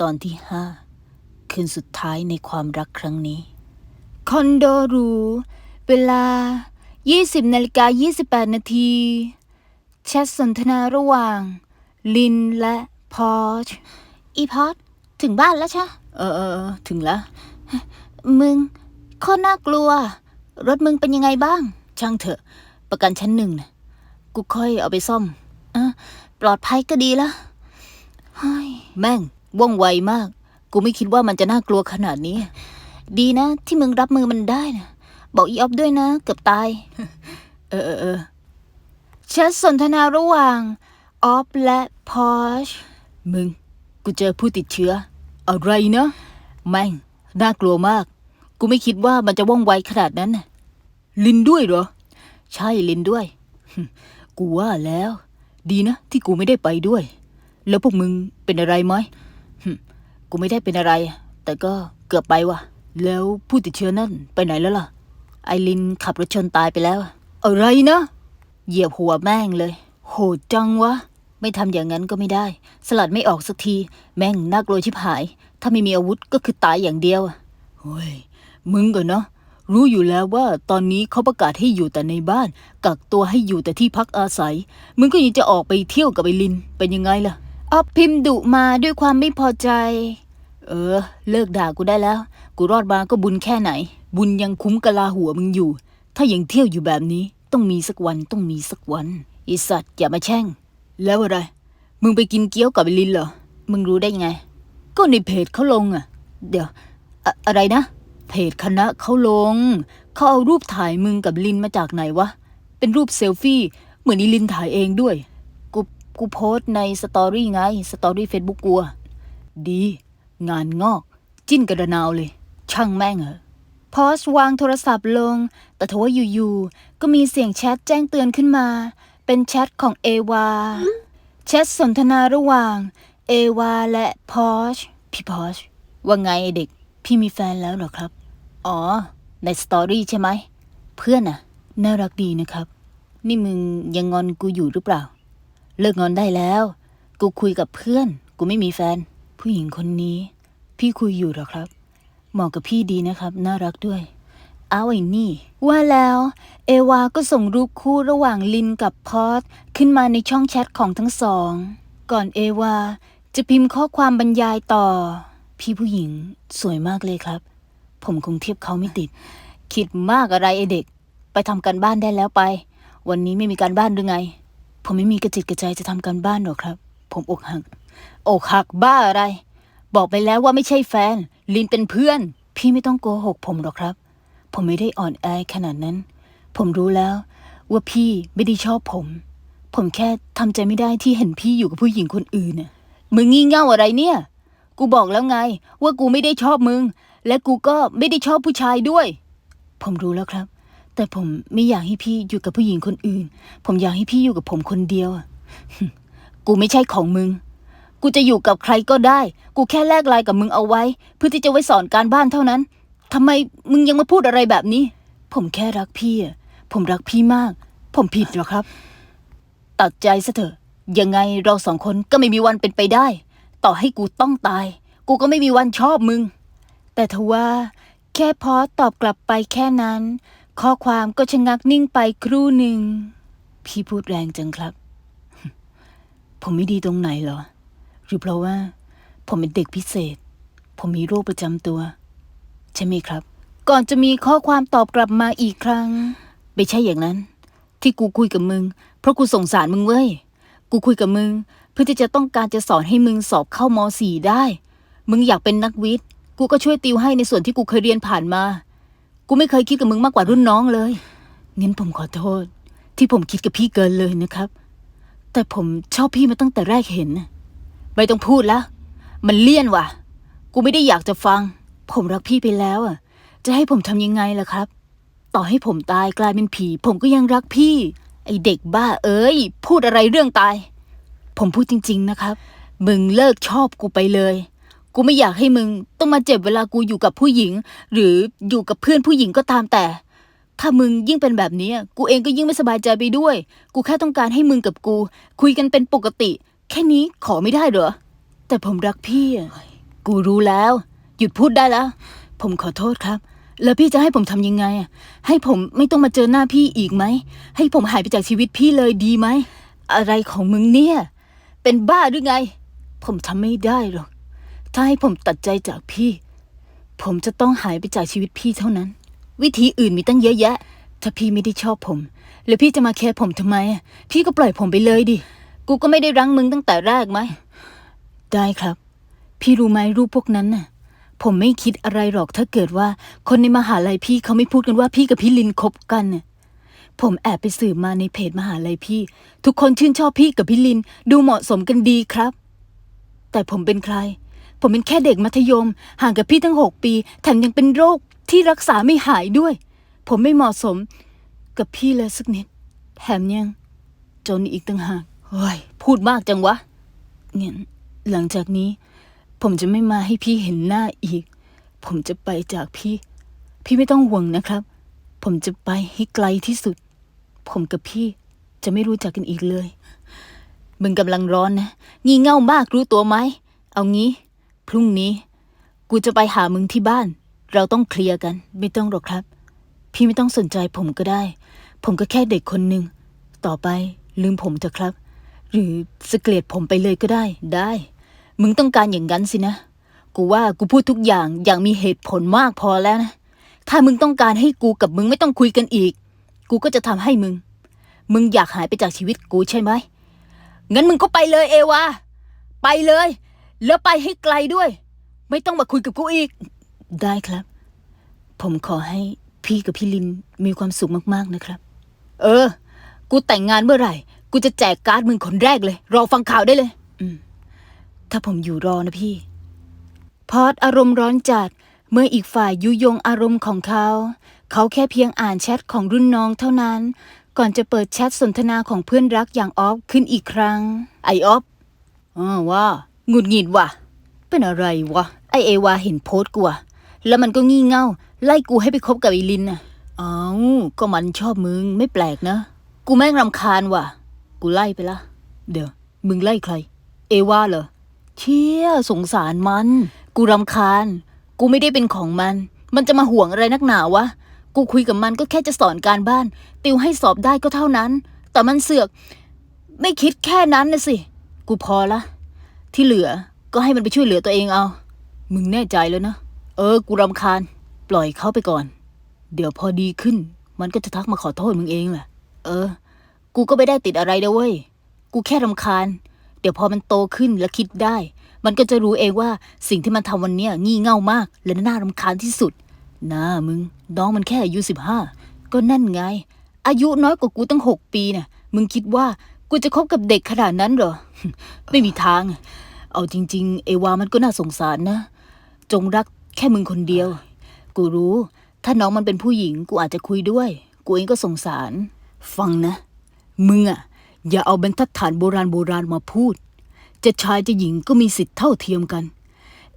ตอนที่ห้าคืนสุดท้ายในความรักครั้งนี้ คอนโดหรู เวลา 20นาฬิกา28 นาทีแชทสนทนาระหว่าง ลินและพอชอีพอชถึงบ้านแล้วใช่เออเออเออถึงแล้วมึงโคตรน่ากลัว รถมึงเป็นยังไงบ้าง ช่างเถอะ ประกันชั้นหนึ่งนะกูค่อยเอาไปซ่อมอะปลอดภัยก็ดีละเฮ้ย แม่ง ว่องไวมาก กูไม่คิดว่ามันจะน่ากลัวขนาดนี้ ดีนะ ที่มึงรับมือมันได้นะบอกอีออฟด้วยนะ เกือบตาย เออเออเออแชทสนทนาระหว่างออฟและพอชมึง กูเจอผู้ติดเชื้อ อะไรนะแม่งน่ากลัวมาก กูไม่คิดว่ามันจะว่องไวขนาดนั้นน่ะลินด้วยเหรอ ใช่ลินด้วย กูว่าแล้ว ดีนะ ที่กูไม่ได้ไปด้วย แล้วพวกมึงเป็นอะไรไหม กูไม่ได้เป็นอะไร แต่ก็เกือบไปว่ะ แล้วผู้ติดเชื้อนั่นไปไหนแล้วล่ะ ไอลินขับรถชนตายไปแล้วอะไรนะ เหยียบหัวแม่งเลย โหดจังวะ ไม่ทำอย่างนั้นก็ไม่ได้ สลัดไม่ออกสักที แม่งน่ากลัวชิบหาย ถ้าไม่มีอาวุธก็คือตายอย่างเดียวเฮ้ย มึงก็เนาะรู้อยู่แล้วว่าตอนนี้เขาประกาศให้อยู่แต่ในบ้าน กักตัวให้อยู่แต่ที่พักอาศัย มึงก็ยังจะออกไปเที่ยวกับไอลิน เป็นยังไงล่ะ ออฟพิมพ์ดุมาด้วยความไม่พอใจ เออ เลิกด่ากูได้แล้ว กูรอดมาก็บุญแค่ไหน บุญยังคุ้มกะลาหัวมึงอยู่ ถ้ายังเที่ยวอยู่แบบนี้ ต้องมีสักวันต้องมีสักวันอีสัตว์อย่ามาแช่ง แล้วอะไร มึงไปกินเกี๊ยวกับไอลินเหรอ มึงรู้ได้ไง ก็ในเพจเขาลงอะ เดี๋ยวอะอะไรนะ เพจคณะเขาลง เขาเอารูปถ่ายมึงกับลินมาจากไหนวะ เป็นรูปเซลฟี่ เหมือนอีลินถ่ายเองด้วย กูโพสในสตอรี่ไง สตอรี่เฟซบุ๊กกูอะดี งานงอก จิ้นกระนาวเลย ช่างแม่งเหรอพอสวางโทรศัพท์ลง แต่ทว่าอยู่ๆ ก็มีเสียงแชทแจ้งเตือนขึ้นมา เป็นแชทของเอวา แชทสนทนาระหว่าง เอวาและพอชพี่พอชว่าไงไอเด็ก พี่มีแฟนแล้วเหรอครับ อ๋อ ในสตอรี่ใช่ไหม เพื่อนน่ะน่ารักดีนะครับ นี่มึงยังงอนกูอยู่หรือเปล่า เลิกงอนได้แล้ว กูคุยกับเพื่อน กูไม่มีแฟน ผู้หญิงคนนี้ พี่คุยอยู่หรอครับ เหมาะกับพี่ดีนะครับ น่ารักด้วย เอาไอ้นี่ ว่าแล้ว เอวาก็ส่งรูปคู่ระหว่างลินกับพอดขึ้นมาในช่องแชทของทั้งสอง ก่อนเอวาจะพิมพ์ข้อความบรรยายต่อ พี่ผู้หญิงสวยมากเลยครับ ผมคงเทียบเขาไม่ติด คิดมากอะไรไอเด็ก ไปทำการบ้านได้แล้วไป วันนี้ไม่มีการบ้านหรือไง ผมไม่มีกระจิตกระใจจะทำการบ้านหรอกครับ ผมอกหัก อกหักบ้าอะไร บอกไปแล้วว่าไม่ใช่แฟน ลินเป็นเพื่อน พี่ไม่ต้องโกหกผมหรอกครับ ผมไม่ได้อ่อนแอขนาดนั้น ผมรู้แล้ว ว่าพี่ไม่ได้ชอบผม ผมแค่ทำใจไม่ได้ที่เห็นพี่อยู่กับผู้หญิงคนอื่นน่ะมึงงี่เง่าอะไรเนี่ย กูบอกแล้วไง ว่ากูไม่ได้ชอบมึง และกูก็ไม่ได้ชอบผู้ชายด้วย ผมรู้แล้วครับ แต่ผมไม่อยากให้พี่อยู่กับผู้หญิงคนอื่น ผมอยากให้พี่อยู่กับผมคนเดียวอะ กูไม่ใช่ของมึง กูจะอยู่กับใครก็ได้ กูแค่แลกไลน์กับมึงเอาไว้ เพื่อที่จะไว้สอนการบ้านเท่านั้นทำไมมึงยังมาพูดอะไรแบบนี้ ผมแค่รักพี่อะผมรักพี่มาก ผมผิดเหรอครับ ตัดใจซะเถอะ ยังไงเราสองคนก็ไม่มีวันเป็นไปได้ ต่อให้กูต้องตาย กูก็ไม่มีวันชอบมึง แต่ทว่า แค่พอตอบกลับไปแค่นั้น ข้อความก็ชะงักนิ่งไปครู่หนึ่ง พี่พูดแรงจังครับ ผมไม่ดีตรงไหนเหรอ หรือเพราะว่า ผมเป็นเด็กพิเศษ ผมมีโรคประจำตัว ใช่ไหมครับ ก่อนจะมีข้อความตอบกลับมาอีกครั้ง ไม่ใช่อย่างนั้น ที่กูคุยกับมึง เพราะกูสงสารมึงเว้ย กูคุยกับมึง เพื่อที่จะต้องการจะสอนให้มึงสอบเข้ามสี่ได้ มึงอยากเป็นนักวิทย์ กูก็ช่วยติวให้ในส่วนที่กูเคยเรียนผ่านมา กูไม่เคยคิดกับมึงมากกว่ารุ่นน้องเลยงั้นผมขอโทษ ที่ผมคิดกับพี่เกินเลยนะครับ แต่ผมชอบพี่มาตั้งแต่แรกเห็น ไม่ต้องพูดล้วมันเลี่ยนว่ะ กูไม่ได้อยากจะฟัง ผมรักพี่ไปแล้วอะ จะให้ผมทำยังไงล่ะครับ ต่อให้ผมตายกลายเป็นผี ผมก็ยังรักพี่ ไอเด็กบ้าเอ้ย พูดอะไรเรื่องตาย ผมพูดจริง ๆนะครับ มึงเลิกชอบกูไปเลย กูไม่อยากให้มึงต้องมาเจ็บเวลากูอยู่กับผู้หญิง หรืออยู่กับเพื่อนผู้หญิงก็ตามแต่ ถ้ามึงยิ่งเป็นแบบนี้กูเองก็ยิ่งไม่สบายใจไปด้วย กูแค่ต้องการให้มึงกับกู คุยกันเป็นปกติ แค่นี้ขอไม่ได้เหรอ แต่ผมรักพี่อะกูรู้แล้ว หยุดพูดได้แล้ว ผมขอโทษครับ แล้วพี่จะให้ผมทำยังไงอะให้ผมไม่ต้องมาเจอหน้าพี่อีกไหม ให้ผมหายไปจากชีวิตพี่เลยดีไหม อะไรของมึงเนี่ย เป็นบ้าหรือไง ผมทำไม่ได้หรอก ถ้าให้ผมตัดใจจากพี่ ผมจะต้องหายไปจากชีวิตพี่เท่านั้น วิธีอื่นมีตั้งเยอะแยะ ถ้าพี่ไม่ได้ชอบผม แล้วพี่จะมาแคร์ผมทำไมอะพี่ก็ปล่อยผมไปเลยดิ กูก็ไม่ได้รั้งมึงตั้งแต่แรกไหม ได้ครับ พี่รู้ไหมรูปพวกนั้นน่ะ ผมไม่คิดอะไรหรอกถ้าเกิดว่า คนในมหาลัยพี่เขาไม่พูดกันว่าพี่กับพี่ลินคบกันน่ะผมแอบไปสืบมาในเพจมหาลัยพี่ ทุกคนชื่นชอบพี่กับพี่ลิน ดูเหมาะสมกันดีครับ แต่ผมเป็นใคร ผมเป็นแค่เด็กมัธยม ห่างกับพี่ตั้งหกปี แถมยังเป็นโรคที่รักษาไม่หายด้วย ผมไม่เหมาะสมกับพี่เลยสักนิด แถมยัง จนอีกต่างหากเฮ้ยพูดมากจังวะงั้นหลังจากนี้ ผมจะไม่มาให้พี่เห็นหน้าอีก ผมจะไปจากพี่ พี่ไม่ต้องห่วงนะครับ ผมจะไปให้ไกลที่สุด ผมกับพี่จะไม่รู้จักกันอีกเลย มึงกำลังร้อนนะ งี่เง่ามากรู้ตัวไหม เอางี้ พรุ่งนี้ กูจะไปหามึงที่บ้าน เราต้องเคลียร์กัน ไม่ต้องหรอกครับ พี่ไม่ต้องสนใจผมก็ได้ ผมก็แค่เด็กคนหนึ่ง ต่อไปลืมผมเถอะครับ หรือสเกลียดผมไปเลยก็ได้ ได้ มึงต้องการอย่างนั้นสินะ กูว่ากูพูดทุกอย่างอย่างมีเหตุผลมากพอแล้วนะ ถ้ามึงต้องการให้กูกับมึงไม่ต้องคุยกันอีก กูก็จะทำให้มึง มึงอยากหายไปจากชีวิตกูใช่ไหมงั้นมึงก็ไปเลยเอวา ไปเลย แล้วไปให้ไกลด้วย ไม่ต้องมาคุยกับกูอีก ได้ครับ ผมขอให้พี่กับพี่ลินมีความสุขมากๆนะครับ เออ กูแต่งงานเมื่อไหร่ กูจะแจกการ์ดมึงคนแรกเลย รอฟังข่าวได้เลย อืม ถ้าผมอยู่รอนะพี่ พอดอารมณ์ร้อนจัด เมื่ออีกฝ่ายยุยงอารมณ์ของเขา เขาแค่เพียงอ่านแชทของรุ่นน้องเท่านั้น ก่อนจะเปิดแชทสนทนาของเพื่อนรักอย่างออฟขึ้นอีกครั้ง ไอออฟอ๋อว่า หงุดหงิดว่ะ เป็นอะไรวะ ไอเอวาเห็นโพสต์กูอะแล้วมันก็งี่เง่า ไล่กูให้ไปคบกับไอลินน่ะอ้าวก็มันชอบมึงไม่แปลกนะ กูแม่งรำคาญว่ะ กูไล่ไปละ เดี๋ยว มึงไล่ใคร เอวาเหรอ เชี่ยสงสารมัน กูรำคาญ กูไม่ได้เป็นของมัน มันจะมาห่วงอะไรนักหนาวะ กูคุยกับมันก็แค่จะสอนการบ้าน ติวให้สอบได้ก็เท่านั้น แต่มันเสือก ไม่คิดแค่นั้นนะสิ กูพอละ ที่เหลือก็ให้มันไปช่วยเหลือตัวเองเอา มึงแน่ใจแล้วนะ เออ กูรำคาญ ปล่อยเขาไปก่อน เดี๋ยวพอดีขึ้น มันก็จะทักมาขอโทษมึงเองแหละ เออ กูก็ไม่ได้ติดอะไรนะเว้ย กูแค่รำคาญ เดี๋ยวพอมันโตขึ้นและคิดได้ มันก็จะรู้เองว่าสิ่งที่มันทำวันเนี้ยงี่เง่ามาก และน่ารำคาญที่สุด นะมึง น้องมันแค่อายุสิบห้า ก็นั่นไง อายุน้อยกว่ากูตั้งหกปีน่ะ มึงคิดว่า กูจะคบกับเด็กขนาดนั้นเหรอ ไม่มีทาง เอาจริง ๆ เอวามันก็น่าสงสารนะ จงรักแค่มึงคนเดียว กูรู้ ถ้าน้องมันเป็นผู้หญิง กูอาจจะคุยด้วย กูเองก็สงสาร ฟังนะ มึงอะอย่าเอาบรรทัดฐานโบราณโบราณมาพูด จะชายจะหญิงก็มีสิทธิ์เท่าเทียมกัน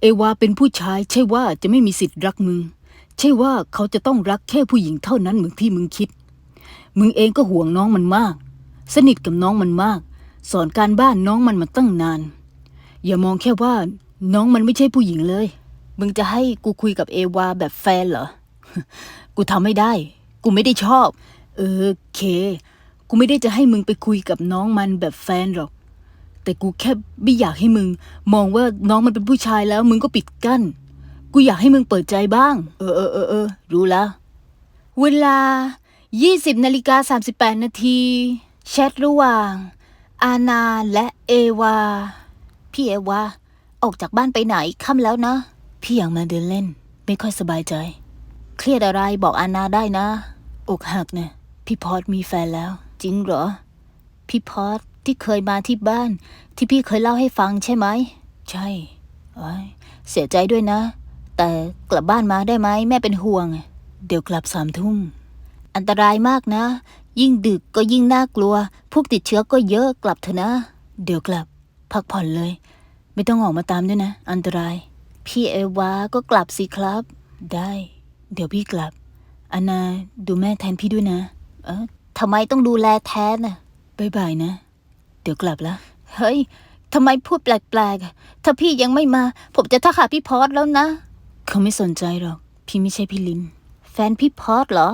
เอวาเป็นผู้ชาย ใช่ว่าจะไม่มีสิทธิ์รักมึง ใช่ว่าเขาจะต้องรักแค่ผู้หญิงเท่านั้นเหมือนที่มึงคิด มึงเองก็ห่วงน้องมันมาก สนิทกับน้องมันมาก สอนการบ้านน้องมันมาตั้งนาน อย่ามองแค่ว่า น้องมันไม่ใช่ผู้หญิงเลย มึงจะให้กูคุยกับเอวาแบบแฟนเหรอ กูทำไม่ได้ กูไม่ได้ชอบ เออเค กูไม่ได้จะให้มึงไปคุยกับน้องมันแบบแฟนหรอก แต่กูแค่ไม่อยากให้มึง มองว่าน้องมันเป็นผู้ชายแล้ว มึงก็ปิดกั้น กูอยากให้มึงเปิดใจบ้าง เออเออเออเออรู้แล้ว เวลา 20นาฬิกา38นาที แชทระหว่าง อาณาและเอวา พี่เอวา ออกจากบ้านไปไหนค่ำแล้วนะ พี่อยากมาเดินเล่น ไม่ค่อยสบายใจ เครียดอะไรบอกอาณาได้นะ อกหักเนี่ยพี่พอดมีแฟนแล้ว จริงเหรอ พี่พอดที่เคยมาที่บ้าน ที่พี่เคยเล่าให้ฟังใช่ไหม ใช่เอ้ยเสียใจด้วยนะ แต่กลับบ้านมาได้ไหมแม่เป็นห่วง เดี๋ยวกลับสามทุ่มอันตรายมากนะ ยิ่งดึกก็ยิ่งน่ากลัว พวกติดเชื้อก็เยอะกลับเถอะนะ เดี๋ยวกลับ พักผ่อนเลย ไม่ต้องออกมาตามด้วยนะ อันตราย พี่เอวาก็กลับสิครับ ได้ เดี๋ยวพี่กลับอานาดูแม่แทนพี่ด้วยนะ เออทำไมต้องดูแลแทนน่ะบายบายนะ เดี๋ยวกลับละเฮ้ยทำไมพูดแปลกๆถ้าพี่ยังไม่มา ผมจะทักหาพี่พอดแล้วนะ เขาไม่สนใจหรอก พี่ไม่ใช่พี่ลินแฟนพี่พอดเหรอ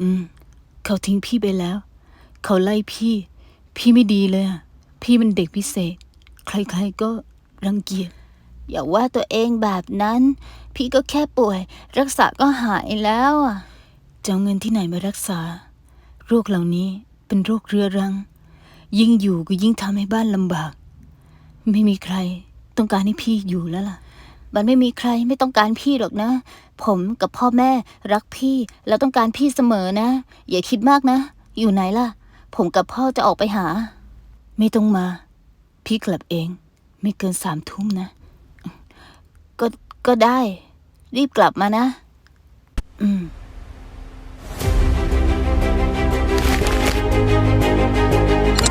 อืม เขาทิ้งพี่ไปแล้ว เขาไล่พี่ พี่ไม่ดีเลยอะพี่เป็นเด็กพิเศษ ใครๆก็รังเกียจ อย่าว่าตัวเองแบบนั้น พี่ก็แค่ป่วย รักษาก็หายแล้วอะจะเอาเงินที่ไหนมารักษา โรคเหล่านี้เป็นโรคเรื้อรัง ยิ่งอยู่ก็ยิ่งทำให้บ้านลำบาก ไม่มีใครต้องการให้พี่อยู่แล้วล่ะ มันไม่มีใครไม่ต้องการพี่หรอกนะ ผมกับพ่อแม่รักพี่แล้วต้องการพี่เสมอนะ อย่าคิดมากนะ อยู่ไหนล่ะ ผมกับพ่อจะออกไปหา ไม่ต้องมา พี่กลับเอง ไม่เกินสามทุ่มนะ ก็ก็ได้ รีบกลับมานะ อืมเ